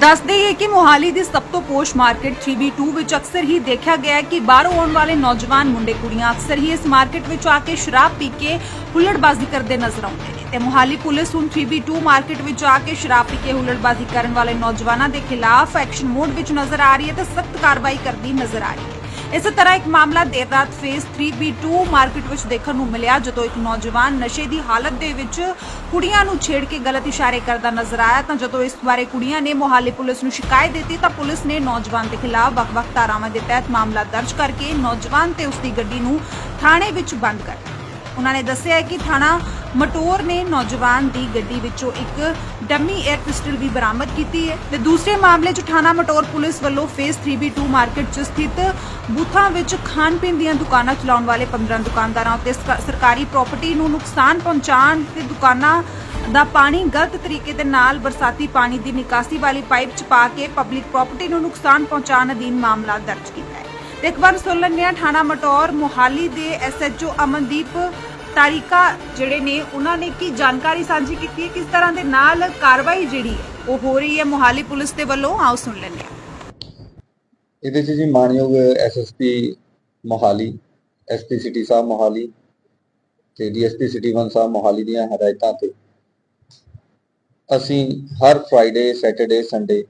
ਦੱਸ ਦੇਈਏ ਕਿ ਮੋਹਾਲੀ ਦੀ ਸਭ ਤੋਂ ਪੋਸ਼ ਮਾਰਕੀਟ 3B2 ਵਿੱਚ ਅਕਸਰ ਹੀ ਦੇਖਿਆ ਗਿਆ ਹੈ ਕਿ ਬਾਹਰੋਂ ਆਉਣ ਵਾਲੇ ਨੌਜਵਾਨ ਮੁੰਡੇ ਕੁੜੀਆਂ ਅਕਸਰ ਹੀ ਇਸ ਮਾਰਕੀਟ ਵਿੱਚ ਆ ਕੇ ਸ਼ਰਾਬ ਪੀ ਕੇ ਹੁੱਲੜਬਾਜ਼ੀ ਕਰਦੇ ਨਜ਼ਰ ਆਉਂਦੇ ਨੇ। ਤੇ ਮੋਹਾਲੀ ਪੁਲਿਸ ਹੁਣ 3B2 ਮਾਰਕੀਟ ਵਿੱਚ ਆ ਕੇ ਸ਼ਰਾਬ ਪੀ ਕੇ ਹੁੱਲੜਬਾਜ਼ੀ ਕਰਨ ਵਾਲੇ ਨੌਜਵਾਨਾਂ ਦੇ ਖਿਲਾਫ ਐਕਸ਼ਨ ਮੋਡ ਵਿੱਚ ਨਜ਼ਰ ਆ ਰਹੀ ਹੈ ਤੇ ਸਖਤ ਕਾਰਵਾਈ ਕਰਦੀ ਨਜ਼ਰ ਆ ਰਹੀ ਹੈ। ਇਸੇ ਤਰ੍ਹਾਂ ਇੱਕ ਮਾਮਲਾ ਦੇਰ ਰਾਤ ਫੇਸ 3B2 ਮਾਰਕੀਟ ਵਿੱਚ ਦੇਖਣ ਨੂੰ ਮਿਲਿਆ, ਜਦੋਂ ਇੱਕ ਨੌਜਵਾਨ ਨਸ਼ੇ ਦੀ ਹਾਲਤ ਦੇ ਵਿੱਚ ਕੁੜੀਆਂ ਨੂੰ ਛੇੜ ਕੇ ਗਲਤ ਇਸ਼ਾਰੇ ਕਰਦਾ ਨਜ਼ਰ ਆਇਆ। ਤਾਂ ਜਦੋਂ ਇਸ ਬਾਰੇ ਕੁੜੀਆਂ ਨੇ ਮੋਹਾਲੀ ਪੁਲਿਸ ਨੂੰ ਸ਼ਿਕਾਇਤ ਦਿੱਤੀ, ਤਾਂ ਪੁਲਿਸ ਨੇ ਨੌਜਵਾਨ ਦੇ ਖਿਲਾਫ ਵੱਖ-ਵੱਖ ਧਾਰਾਵਾਂ ਦੇ ਤਹਿਤ ਮਾਮਲਾ ਦਰਜ ਕਰਕੇ ਨੌਜਵਾਨ ਤੇ ਉਸ ਦੀ ਗੱਡੀ ਨੂੰ ਥਾਣੇ ਵਿੱਚ ਬੰਦ ਕਰ ਦਿੱਤਾ। ਉਹਨਾਂ ਨੇ ਦੱਸਿਆ ਕਿ ਥਾਣਾ ਮਟੋਰ ਨੇ ਨੌਜਵਾਨ ਦੀ ਗੱਡੀ ਵਿੱਚੋਂ ਇੱਕ ਡੰਮੀ 에ਅਰ ਪਿਸਟਲ ਵੀ ਬਰਾਮਦ ਕੀਤੀ ਹੈ ਤੇ ਦੂਸਰੇ ਮਾਮਲੇ 'ਚ ਥਾਣਾ ਮਟੋਰ ਪੁਲਿਸ ਵੱਲੋਂ ਫੇਸ 3B2 ਮਾਰਕੀਟ 'ਚ ਸਥਿਤ ਬੂਥਾਂ ਵਿੱਚ ਖਾਣ ਪੀਣ ਦੀਆਂ ਦੁਕਾਨਾਂ ਚਲਾਉਣ ਵਾਲੇ 15 ਦੁਕਾਨਦਾਰਾਂ ਉੱਤੇ ਸਰਕਾਰੀ ਪ੍ਰਾਪਰਟੀ ਨੂੰ ਨੁਕਸਾਨ ਪਹੁੰਚਾਉਣ ਤੇ ਦੁਕਾਨਾਂ ਦਾ ਪਾਣੀ ਗਲਤ ਤਰੀਕੇ ਦੇ ਨਾਲ ਬਰਸਾਤੀ ਪਾਣੀ ਦੀ ਨਿਕਾਸੀ ਵਾਲੀ ਪਾਈਪ 'ਚ ਪਾ ਕੇ ਪਬਲਿਕ ਪ੍ਰਾਪਰਟੀ ਨੂੰ ਨੁਕਸਾਨ ਪਹੁੰਚਾਉਣ ਅਧੀਨ ਮਾਮਲਾ ਦਰਜ ਕੀਤਾ। ਤੇ ਇੱਕ ਵਾਰ ਸੁਣ ਲੈਂਦੇ ਹਾਂ ਥਾਣਾ ਮਟੌਰ ਮੁਹਾਲੀ ਦੇ ਐਸਐਚਓ ਅਮਨਦੀਪ ਤਾਰਿਕਾ ਜਿਹੜੇ ਨੇ, ਉਹਨਾਂ ਨੇ ਕੀ ਜਾਣਕਾਰੀ ਸਾਂਝੀ ਕੀਤੀ ਹੈ, ਕਿਸ ਤਰ੍ਹਾਂ ਦੇ ਨਾਲ ਕਾਰਵਾਈ ਜਿਹੜੀ ਹੈ, ਉਹ ਹੋ ਰਹੀ ਹੈ ਮੁਹਾਲੀ ਪੁਲਿਸ ਦੇ ਵੱਲੋਂ? ਆਓ ਸੁਣ ਲੈਂਦੇ ਹਾਂ। ਇਹਦੇ 'ਚ ਜੀ ਮਾਨਯੋਗ ਐਸਐਸਪੀ ਮੋਹਾਲੀ ਐਸਪੀ ਸਿਟੀ ਸਾਹਿਬ ਮੋਹਾਲੀ ਤੇ ਡੀਐਸਪੀ ਸਿਟੀ 1 ਸਾਹਿਬ ਮੋਹਾਲੀ ਦੀਆਂ ਹਦਾਇਤਾਂ ਤੇ ਅਸੀਂ ਹਰ ਫਰਾਈਡੇ ਸੈਟਰਡੇ ਸੰਡੇ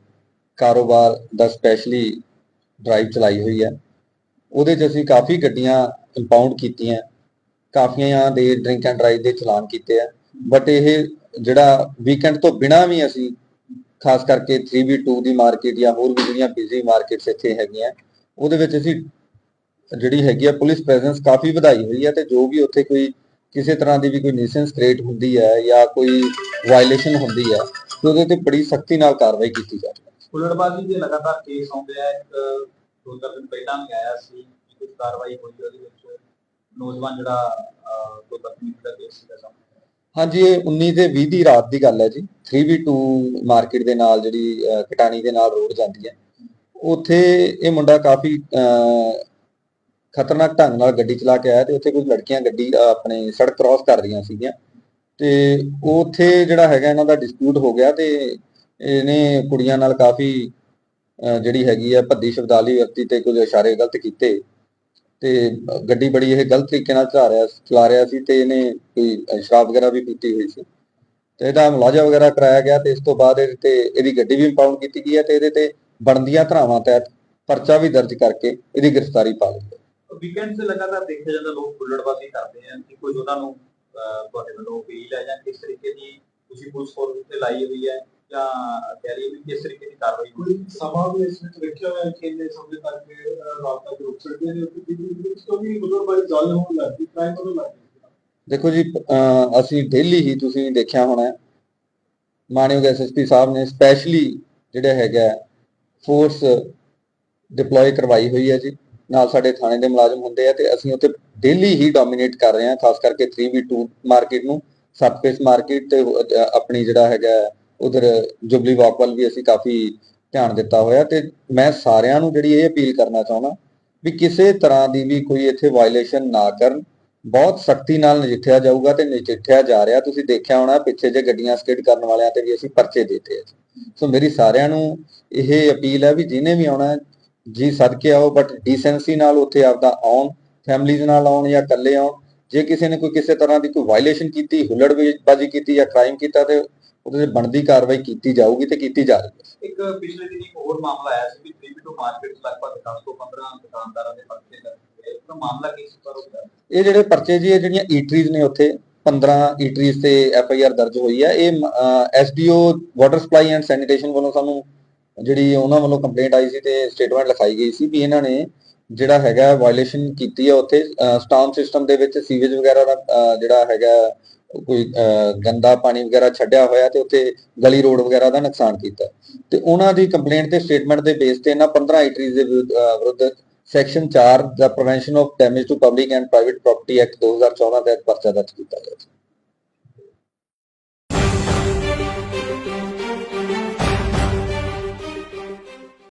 ਕਾਰੋਬਾਰ ਦਾ ਸਪੈਸ਼ਲੀ ਡਰਾਈਵ ਚਲਾਈ ਹੋਈ ਹੈ। ਉਹਦੇ 'ਚ ਅਸੀਂ ਕਾਫੀ ਗੱਡੀਆਂ ਇੰਪਾਊਂਡ ਕੀਤੀਆਂ, ਕਾਫੀਆਂ ਦੇ ਡਰਿੰਕ ਐਂਡ ਡਰਾਈਵ ਦੇ ਚਲਾਨ ਕੀਤੇ ਆ। ਬਟ ਇਹ ਜਿਹੜਾ ਵੀਕਐਂਡ ਤੋਂ ਬਿਨਾ ਵੀ ਅਸੀਂ, ਖਾਸ ਕਰਕੇ 3v2 ਦੀ ਮਾਰਕੀਟ ਜਾਂ ਹੋਰ ਵੀ ਜਿਹੜੀਆਂ ਬਿਜ਼ੀ ਮਾਰਕੀਟਸ ਇੱਥੇ ਹੈਗੀਆਂ, ਉਹਦੇ ਵਿੱਚ ਅਸੀਂ ਜਿਹੜੀ ਹੈਗੀ ਆ ਪੁਲਿਸ ਪ੍ਰੈਜ਼ੈਂਸ ਕਾਫੀ ਵਧਾਈ ਹੋਈ ਹੈ ਤੇ ਜੋ ਵੀ ਉੱਥੇ ਕੋਈ ਕਿਸੇ ਤਰ੍ਹਾਂ ਦੀ ਵੀ ਕੋਈ ਨਿਊਸੈਂਸ ਕ੍ਰੀਏਟ ਹੁੰਦੀ ਹੈ ਜਾਂ ਕੋਈ ਵਾਇਲੇਸ਼ਨ ਹੁੰਦੀ ਹੈ ਤੇ ਉਹਦੇ ਤੇ ਬੜੀ ਸਖਤੀ ਨਾਲ ਕਾਰਵਾਈ ਕੀਤੀ ਜਾ ਰਹੀ ਹੈ ਹੁੱਲੜਬਾਜ਼ੀ ਦੇ ਲਗਾਤਾਰ ਕੇਸ ਆਉਂਦੇ ਆ, ਇੱਕ ਦੋ ਚਾਰ ਦਿਨ ਪਹਿਲਾਂ ਵੀ ਆਇਆ ਸੀ ਕਿ ਕੁਝ ਕਾਰਵਾਈ ਹੋਈ ਉਹਦੇ ਵਿੱਚ। ਨੌਜਵਾਨ ਜਿਹੜਾ ਦੋ ਬਦਤਮੀਜ਼ੀ ਦਾ ਕੇਸ ਸੀਗਾ ਸਾਹਮਣੇ ਹਾਂਜੀ, ਇਹ 19 ਤੇ 20 ਦੀ ਰਾਤ ਦੀ ਗੱਲ ਹੈ ਜੀ। 3v2 ਮਾਰਕੀਟ ਦੇ ਨਾਲ ਜਿਹੜੀ ਕਟਾਣੀ ਦੇ ਨਾਲ ਰੋਡ ਜਾਂਦੀ ਹੈ। ਉੱਥੇ ਇਹ ਮੁੰਡਾ ਕਾਫੀ ਖਤਰਨਾਕ ਢੰਗ ਨਾਲ ਗੱਡੀ ਚਲਾ ਕੇ ਆਇਆ ਤੇ ਉੱਥੇ ਕੁਝ ਲੜਕੀਆਂ ਗੱਡੀ ਆਪਣੇ ਸੜਕ ਕ੍ਰਾਸ ਕਰ ਰਹੀਆਂ ਸੀਗੀਆਂ। ਤੇ ਉੱਥੇ ਜਿਹੜਾ ਹੈਗਾ ਇਹਨਾਂ ਦਾ ਡਿਸਪਿਊਟ ਹੋ ਗਿਆ ਤੇ ਇਹਨੇ ਕੁੜੀਆਂ ਨਾਲ ਕਾਫੀ ਜਿਹੜੀ ਹੈਗੀ ਆ ਭੱਦੀ ਸ਼ਬਦਾਲੀ ਵਰਤੀ ਤੇ ਕੁਝ ਇਸ਼ਾਰੇ ਗਲਤ ਕੀਤੇ ਤੇ ਗੱਡੀ ਬੜੀ ਇਹ ਗਲਤ ਤਰੀਕੇ ਨਾਲ ਚਲਾ ਰਿਹਾ ਚਲਾ ਰਿਹਾ ਸੀ ਤੇ ਇਹਨੇ ਕੋਈ ਸ਼ਰਾਬ ਵਗੈਰਾ ਵੀ ਪੀਤੀ ਹੋਈ ਸੀ। ਤੇ ਇਹਦਾ ਮੁਲਾਜ਼ਾ ਵਗੈਰਾ ਕਰਾਇਆ ਗਿਆ ਤੇ ਇਸ ਤੋਂ ਬਾਅਦ ਇਹਦੇ ਤੇ ਇਹਦੀ ਗੱਡੀ ਵੀ ਇੰਪਾਊਂਡ ਕੀਤੀ ਗਈ ਹੈ ਤੇ ਇਹਦੇ ਤੇ ਬਣਦੀਆਂ ਧਰਾਵਾਂ ਤਹਿਤ ਪਰਚਾ ਵੀ ਦਰਜ ਕਰਕੇ ਇਹਦੀ ਗ੍ਰਿਫਤਾਰੀ ਪਾ ਲਈ। ਵੀਕਐਂਡ ਤੇ ਲਗਾਤਾਰ ਦੇਖਿਆ ਜਾਂਦਾ ਲੋਕ ਹੁੱਲੜਬਾਜ਼ੀ ਕਰਦੇ ਆ ਕਿ ਕੋਈ ਉਹਨਾਂ ਨੂੰ ਤੁਹਾਡੇ ਵੱਲੋਂ ਅਪੀਲ ਹੈ ਜਾਂ ਕਿਸ ਤਰੀਕੇ ਦੀ ਤੁਸੀਂ ਪੁਲਿਸ ਫੋਰਸ ਉੱਤੇ ਲਾਈ ਹੋਈ ਹੈ? ਜਾਂ ਕਹਿ ਲਈਏ ਵੀ ਕਿਸ ਤਰੀਕੇ ਦੀ ਕਾਰਵਾਈ ਹੋਈ। ਕੋਈ ਸਮਾਂ ਵੀ ਇਸ ਵਿੱਚ ਰੱਖਿਆ ਹੋਇਆ ਕਿ ਇੰਨੇ ਸਮੇਂ ਤੱਕ ਤੱਕ ਰੁਕ ਸਕਦੇ ਨੇ? ਤੋਂ ਵੀ ਮਤਲਬ ਬਾਈ ਗੱਲ ਹੋਣ ਲੱਗੀ ਕ੍ਰਾਈਮ ਹੋਣ ਲੱਗੀ ਦੇਖੋ ਜੀ ਅਸੀਂ ਡੇਲੀ ਹੀ ਤੁਸੀਂ ਦੇਖਿਆ ਹੋਣਾ ਮਾਨਯੋਗ ਐਸਐਸਪੀ ਸਾਹਿਬ ਨੇ ਸਪੈਸ਼ਲੀ ਜਿਹੜਾ ਹੈਗਾ ਫੋਰਸ ਡਿਪਲੋਏ ਕਰਵਾਈ ਹੋਈ ਹੈ ਜੀ। ਨਾਲ ਸਾਡੇ ਥਾਣੇ ਦੇ ਮੁਲਾਜ਼ਮ ਹੁੰਦੇ ਆ ਤੇ ਅਸੀਂ ਉੱਥੇ ਡੇਲੀ ਹੀ ਡੋਮੀਨੇਟ ਕਰ ਰਹੇ ਹਾਂ ਖਾਸ ਕਰਕੇ 3v2 ਮਾਰਕੀਟ ਨੂੰ ਸਬਸਪੇਸ ਮਾਰਕੀਟ ਤੇ ਆਪਣੀ ਜਿਹੜਾ ਹੈਗਾ ਉਧਰ ਜੁਬਲੀ ਵਾਕ ਵੱਲ ਵੀ ਅਸੀਂ ਕਾਫੀ ਧਿਆਨ ਦਿੱਤਾ ਹੋਇਆ ਤੇ ਮੈਂ ਸਾਰਿਆਂ ਨੂੰ ਜਿਹੜੀ ਇਹ ਅਪੀਲ ਕਰਨਾ ਚਾਹੁੰਦਾ ਵੀ ਕਿਸੇ ਤਰ੍ਹਾਂ ਦੀ ਵੀ ਕੋਈ ਇੱਥੇ ਵਾਇਲੇਸ਼ਨ ਨਾ ਕਰਨ, ਬਹੁਤ ਸਖਤੀ ਨਾਲ ਨਜਿੱਠਿਆ ਜਾਊਗਾ ਤੇ ਨਜਿੱਠਿਆ ਜਾ ਰਿਹਾ, ਤੁਸੀਂ ਦੇਖਿਆ ਹੋਣਾ ਪਿੱਛੇ ਜੇ ਗੱਡੀਆਂ ਸਕਿਡ ਕਰਨ ਵਾਲਿਆਂ ਤੇ ਵੀ ਅਸੀਂ ਪਰਚੇ ਦਿੱਤੇ ਸੋ ਮੇਰੀ ਸਾਰਿਆਂ ਨੂੰ ਇਹ ਅਪੀਲ ਹੈ ਵੀ ਜਿਹਨੇ ਵੀ ਆਉਣਾ ਜੀ ਸਦਕੇ ਆਓ ਬਟ ਡੀਸੈਂਸੀ ਨਾਲ ਉੱਥੇ ਆਪਦਾ ਆਉਣ ਫੈਮਲੀਜ਼ ਨਾਲ ਆਉਣ ਜਾਂ ਇਕੱਲੇ ਆਉਣ, ਜੇ ਕਿਸੇ ਨੇ ਕੋਈ ਕਿਸੇ ਤਰ੍ਹਾਂ ਦੀ ਕੋਈ ਵਾਇਲੇਸ਼ਨ ਕੀਤੀ ਹੁੱਲੜਬਾਜ਼ੀ ਕੀਤੀ ਜਾਂ ਕ੍ਰਾਈਮ ਕੀਤਾ ਤੇ ਉਹਦੇ ਤੇ ਬਣਦੀ ਕਾਰਵਾਈ ਕੀਤੀ ਜਾਊਗੀ ਤੇ ਕੀਤੀ ਜਾ ਰਹੀ ਹੈ। ਇੱਕ ਪਿਛਲੇ ਦਿਨ ਇੱਕ ਹੋਰ ਮਾਮਲਾ ਆਇਆ ਸੀ ਕਿ 3v2 ਮਾਰਕੀਟ ਲਗਭਗ 10 ਤੋਂ 15 ਦੁਕਾਨਦਾਰਾਂ ਦੇ ਪਰਚੇ ਹੋਏ ਉਹਦਾ ਮਾਮਲਾ ਕੀ ਸੀ ਪਰ ਦੱਸੋ। ਇਹ ਜਿਹੜੇ ਪਰਚੇ ਜੀ ਇਹ ਜਿਹੜੀਆਂ ਈਟਰੀਜ਼ ਨੇ ਉੱਥੇ 15 ਈਟਰੀਜ਼ ਤੇ ਐਫ ਆਈ ਆਰ ਦਰਜ ਹੋਈ ਹੈ ਇਹ SDO water supply and sanitation ਵੱਲੋਂ ਸਾਨੂੰ ਜਿਹੜੀ ਉਹਨਾਂ ਵੱਲੋਂ ਕੰਪਲੇਂਟ ਆਈ ਸੀ ਤੇ ਸਟੇਟਮੈਂਟ ਲਿਖਾਈ ਗਈ ਸੀ ਵੀ ਇਹਨਾਂ ਨੇ ਜਿਹੜਾ ਹੈਗਾ ਵਾਇਲੇਸ਼ਨ ਕੀਤੀ ਹੈ ਉੱਥੇ ਸਟਾਮ ਸਿਸਟਮ ਦੇ ਵਿੱਚ ਸੀਵੇਜ ਵਗੈਰਾ ਦਾ ਜਿਹੜਾ ਹੈਗਾ ਕੋਈ ਗੰਦਾ ਪਾਣੀ ਵਗੈਰਾ ਛੱਡਿਆ ਹੋਇਆ ਤੇ ਉੱਥੇ ਗਲੀ ਰੋਡ ਵਗੈਰਾ ਦਾ ਨੁਕਸਾਨ ਕੀਤਾ। ਤੇ ਉਹਨਾਂ ਦੀ ਕੰਪਲੇਂਟ ਤੇ ਸਟੇਟਮੈਂਟ ਦੇ ਬੇਸ ਤੇ ਇਹਨਾਂ 15 ਈਟਰੀਜ਼ ਦੇ ਵਿਰੁੱਧ section 4 the prevention of damage to public and private property act 2014 ਤਹਿਤ ਪਰਚਾ ਦਰਜ ਕੀਤਾ ਗਿਆ ਸੀ।